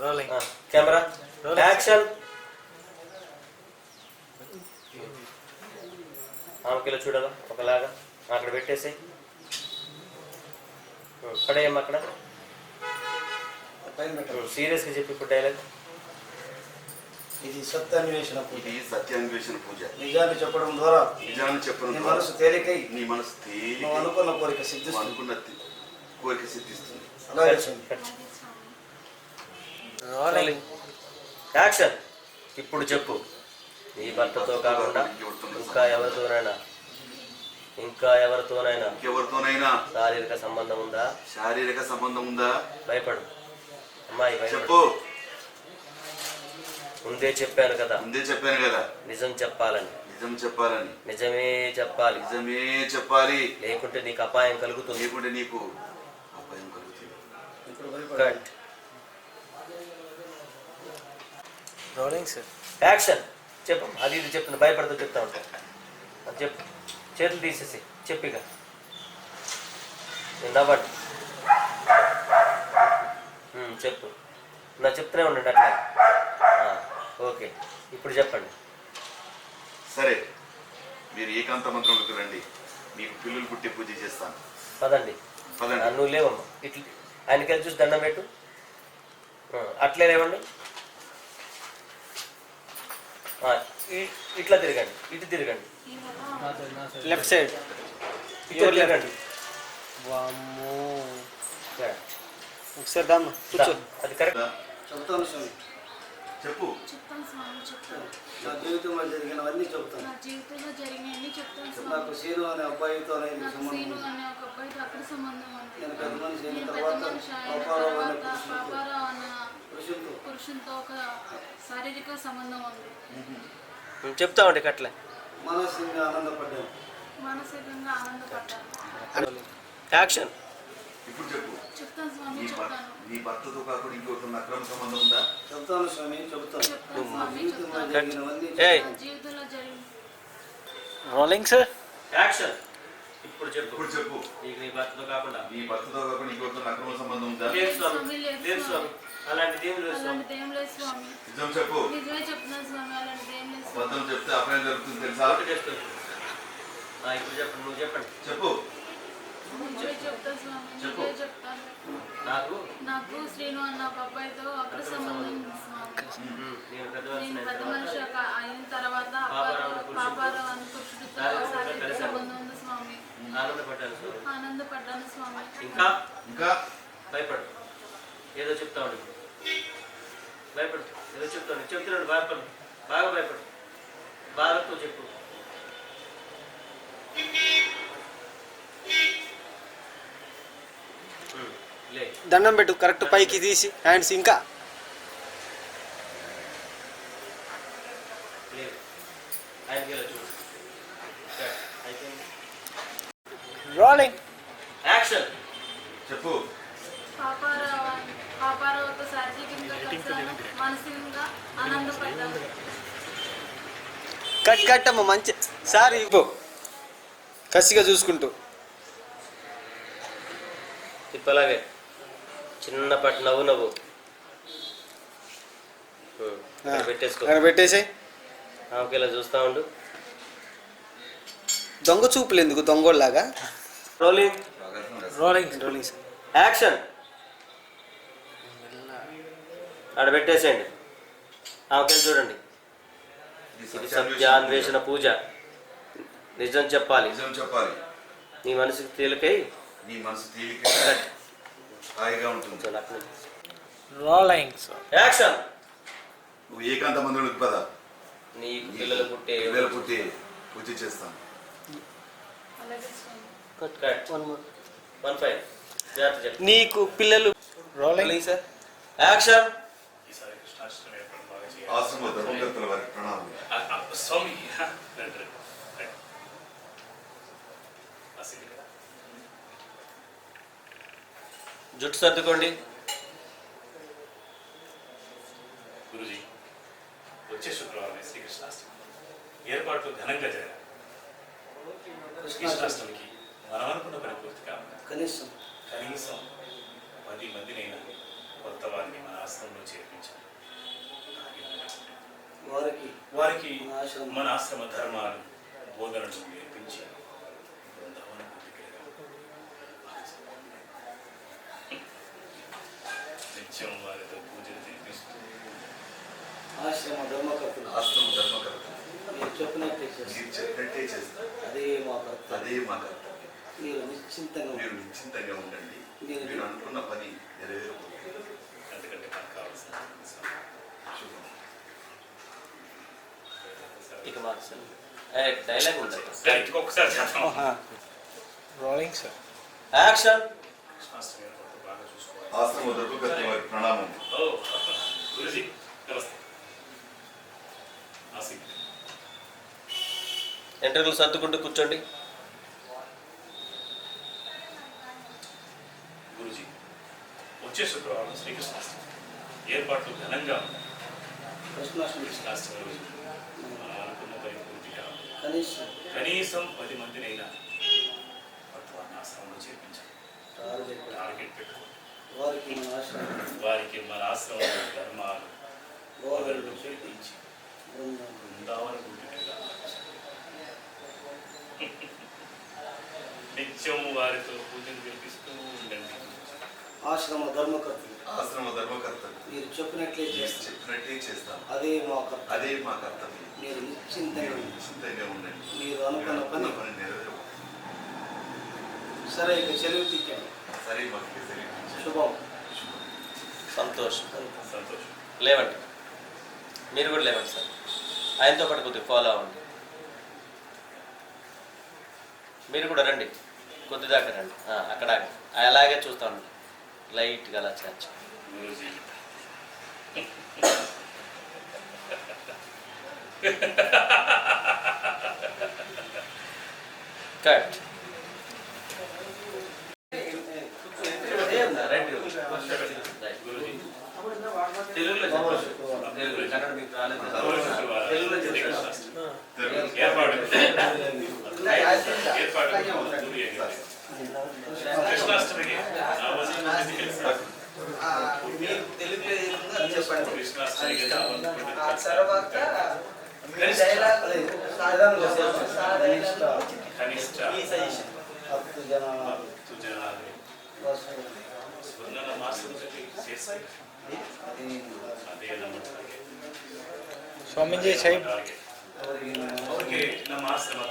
Rolling camera. Action ఆమెకిలో చూడాలా ఒకలాగా. అక్కడ పెట్టేసి. అక్కడ? పైన పెట్టండి. సీరియస్గా చెప్పి ఇప్పుడు డైలాగ్. ఇది సత్యాన్వేషణ పూజ. ఇది సత్యాన్వేషణ పూజ. నిజాన్ని చెప్పడం ద్వారా నిజాన్ని చెప్పడం నీ ద్వారా. మనసు తేలికై నీ మనసు తేలిక అనుకున్న కోరిక సిద్ధిస్తుంది. అనుకున్న కోరిక సిద్ధిస్తుంది. అలాగే. రోలింగ్ యాక్షన్ ఇప్పుడు చెప్పు. నీ భర్తతో కాకుండా ఇంకా ఎవరితోనైనా? ఇంకా ఎవరితోనైనా? ఇంకెవరితోనైనా? శారీరక సంబంధం ఉందా? శారీరక సంబంధం ఉందా? భయపడు. అమ్మాయి చెప్పు. ముందే చెప్పాను కదా. ముందే చెప్పాను కదా. నిజం చెప్పాలని. నిజం చెప్పాలని. నిజమే చెప్పాలి. నిజమే చెప్పాలి. లేకుంటే నీకు అపాయం కలుగుతుంది. లేకుంటే నీకు అపాయం కలుగుతుంది. కట్ రోలింగ్ సార్ యాక్షన్ చెప్పు. అది ఇది చెప్తున్నా భయపడుతూ చెప్తా ఉంటా. అది చెప్పు. చేతులు తీసేసి చెప్పిక నవ్వండి. ఉమ్, చెప్పు. నా చెప్తూనే ఉండండి అట్లా. ఓకే. ఇప్పుడు చెప్పండి. సరే. మీరు ఏకాంత మంత్రంలోకి రండి. మీకు పిల్లలు పుట్టే పూజ చేస్తాను. పదండి. పదండి. నువ్వు లేవమ్మా. ఇట్లా. ఆయనకి వెళ్ళి చూసి దండం పెట్టు. అట్లే లేవండి. ఇట్లా తిరగండి ఇటు తిరగండి. Left side. ఇటు తిరగండి. వామ్మో. ఒకసారి దామ్మా కూర్చో. అది కరెక్ట్. చెప్తాను స్వామి. చెప్పు. చెప్తాను స్వామి చెప్తాను. నా జీవితంలో జరిగినవన్నీ చెప్తాను. నా జీవితంలో జరిగినవన్నీ చెప్తాను నాకు సీను అనే అబ్బాయితో అనేది సంబంధం సీను ఉంది. అనే ఒక అబ్బాయితో అక్కడ సంబంధం ఉంది. నేను పెద్ద మనిషి అయిన తర్వాత అనే పురుషునితో ఒక శారీరక సంబంధం ఉంది. చెప్తా ఉండే అట్లా. మానసికంగా ఆనందపడ్డాను మానసికంగా ఆనందపడ్డాను యాక్షన్. ఇప్పుడు చెప్పు. చెప్తాను స్వామి చెప్తాను. నీ భర్తతో కాకుండా ఇంకొక అక్రమ సంబంధం ఉందా? చెప్తాను స్వామి చెప్తాను. జీవితంలో చెప్తాను. జరిగినవన్నీ ఏయ్. నా జీవితంలో జరిగిన రోలింగ్ సార్ యాక్షన్ ఇప్పుడు చెప్పు. ఇప్పుడు చెప్పు. నీకు నీ భర్తతో కాకుండా. నీ భర్తతో కాకుండా ఇంకొక అక్రమ సంబంధం ఉందా? లేదు స్వామి లేదు స్వామి. లేదు స్వామి. అలాంటిది ఏం లేదు స్వామి. నిజం చెప్పు. నిజమే చెప్తున్నాను స్వామి అలాంటిది ఏం లేదు స్వామి. అబద్ధం చెప్తే అపాయం జరుగుతుంది తెలుసా? ఒకటి చేస్తుంది ఆ, ఇప్పుడు చెప్పండి నువ్వు చెప్పండి. చెప్పు. నిజమే చెప్తాను స్వామి చెప్పు. నిజమే చెప్తాను నాకు? నాకు శ్రీను అన్న ఒక అబ్బాయితో అక్కడ సంబంధం ఉంది స్వామి. ఉమ్, నేను పెద్ద నేను మనిషి ఒక అయిన తర్వాత పాపారావు అనే పురుషుడితో సంబంధం ఉంది స్వామి. ఆనందపడ్డాను స్వామి. ఆనందపడ్డాను స్వామి. ఇంకా? ఇంకా? భయపడు ఏదో చెప్తా ఉండు. ఇప్పుడు. భయపడు. ఏదో చెప్తాను. చెప్తున్నాడు భయపడు బాగా భయపడు. బాధతో చెప్పు. దండం పెట్టు. కరెక్ట్ పైకి తీసి. హ్యాండ్స్ ఇంకా. రోలింగ్ యాక్షన్ చెప్పు. పాపారావు కట్ కట్ అమ్మ మంచి సార్ ఇవ్వు. కసిగా చూసుకుంటూ. తిప్పలాగే చిన్నపాటి నవ్వు నవ్వు. పెట్టేసుకో. అక్కడ పెట్టేసాయి? ఆమెకి ఇలా చూస్తా ఉండు. దొంగ చూపులు ఎందుకు? దొంగోళ్ళలాగా? Rolling rolling rolling sir action ఆడ పెట్టేసేయండి. ఆమెకెళ్ళి చూడండి. ఇది సత్యాన్వేషణ పూజ. నిజం చెప్పాలి. నిజం చెప్పాలి. నీ మనసుకి తేలికై నీ మనసు తేలిక హాయిగా ఉంటుంది. రోలింగ్ సార్ యాక్షన్ నువ్వు ఏకాంత మందిలోకి పద నీ పిల్లలు పుట్టే పిల్లలు పుట్టి పూజ చేస్తాను స్వామి కట్ కట్ వన్ ఫైవ్ జాగ్రత్త చెప్పు నీకు పిల్లలు రోలింగ్ సార్ యాక్షన్ ఈసారి కృష్ణాష్టమి ఏర్పాటు బాగా చేయాలి. ఆశ్రమ ధర్మకర్తల స్వామి. జుట్టు సర్దుకోండి గురూజీ వచ్చే శుక్రవారం శ్రీకృష్ణాష్టమి ఏర్పాట్లు ఘనంగా జరగాలి కృష్ణాష్టమికి మనం అనుకున్న పని పూర్తి కావాలి కనీసం కనీసం పది మందినైనా కొత్త వారిని మన ఆశ్రమంలో చేర్పి వారికి వారికి మన ఆశ్రమం ధర్మాలు బోధనలు నేర్పించి నిత్యం వారితో పూజలు చేపిస్తూ ఆశ్రమ ధర్మకర్తలు ఆశ్రమ ధర్మకర్త మీరు చెప్పినట్టే మీరు చెప్పినట్టే చేస్తారు. అదే మా కర్తవ్యం. అదే మా కర్తవ్యం. మీరు నిశ్చింతంగా మీరు. నిశ్చింతంగా ఉండండి. మీరు అనుకున్న పని నెరవేరబోతుంది. ఎందుకంటే మనకు కావాల్సిన శుభం. ఇక మార్క్స్ డైలాగ్ ఉంటుంది రైట్ ఒక్కసారి రోలింగ్ సార్ యాక్షన్ ఆశ్రమ ధర్మకర్త వారి ప్రణామం ఓ గురుజీ నమస్తే ఎంట్రకులు సర్దుకుంటూ కూర్చోండి గురుజీ వచ్చే శుక్రవారం శ్రీకృష్ణాష్టమి ఏర్పాట్లు ఘనంగా కృష్ణాష్టమి కృష్ణాష్టమి రోజు మనం అనుకున్న పని పూర్తిగా కనీసం పది మందినైనా వర్తమాన ఆశ్రమంలో చేర్పించాలి. టార్గెట్ పెట్టుకోండి వారికి మన ఆశ్రమం. వారికి మన ఆశ్రమంలో ధర్మాలు చేపించి బృందం. బృందావన గుడికి నిత్యం వారితో పూజలు జరిపిస్తూ ఉండండి. ఆశ్రమ ధర్మకర్తలు. ఆశ్రమ ధర్మకర్త. మీరు చెప్పినట్లే చెప్పినట్టే చేస్తాం. అదే మా కర్తవ్యం. అదే మా కర్తవ్యం. మీరు నిశ్చింతంగా మీరు ఉండండి. నిశ్చింతంగా ఉండండి. మీరు అనుకున్న పని పని సరే ఇక చెరువు తిక్కండి సరే మాకు శుభం. శుభం. సంతోషం. సంతోషం. లేవండి. మీరు కూడా లేవండి సార్. ఆయనతో పాటు కొద్దిగా ఫాలో అవ్వండి. మీరు కూడా రండి. కొద్ది దాకా రండి. ఆ, అక్కడ. అలాగే చూస్తా ఉండండి లైట్గా అలా చేర్చు గురుజీ కట్ గురుజీ తెలుగులో గౌరవ చెప్పండి. శుక్రవారం. తెలుగులో కన్నడ మీకు రాలేదు గౌరవ శుక్రవారం తెలుగులో చెప్పండి. శ్రీకృష్ణాష్టమి తెలుగు. ఏర్పాటు ఏర్పాటు కృష్ణాష్టమికి నా వదిన మందికి కలిసి మీరు తెలుగులో ఏముందో అది చెప్పండి కృష్ణాష్టమికి నా వదిన మందికి ఆ కలిసి తర్వాత మీ కనిష్ట. డైలాగ్ అదే, స్టార్ట్ ఏదైనా చేస్తాం. స్టార్ట్ కనిష్ట అయినాక కనిష్ట మీ సజెషన్ భక్తు జనాలు భక్తు జనాలు స్వర్ణన మాసంతటి చేసి అది ಅದೇ ನಮ್ಮ target. ಸ್ವಾಮೀಜಿ ಸಾಹೇಬ್ Target. ಅವರಿಗೆ ಅವ್ರಿಗೆ ನಮ್ಮ ಆಶ್ರಮ